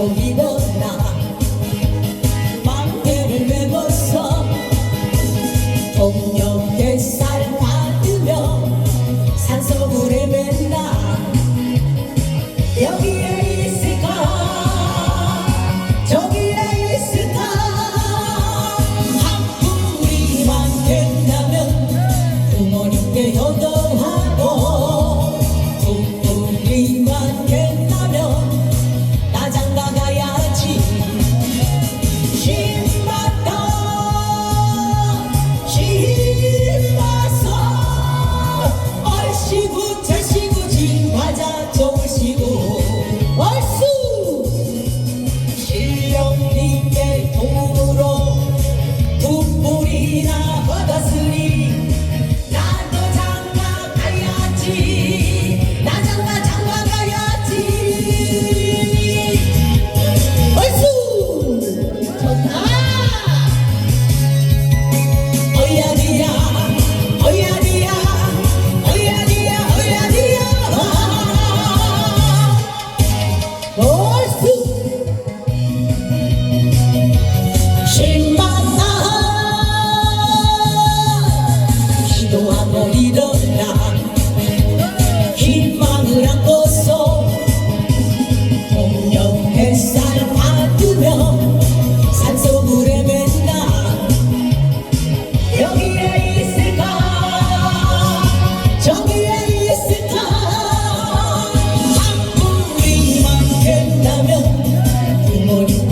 convida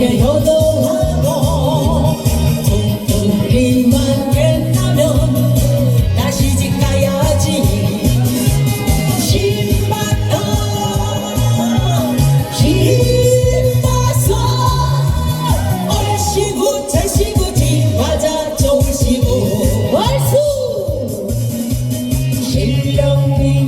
여도 하고, 돈돈이만 된다면 다시 집 가야지. 10만원 힘봐서 얼씨구 잘씨구 집과자 좋으시고 얼쑤 실력이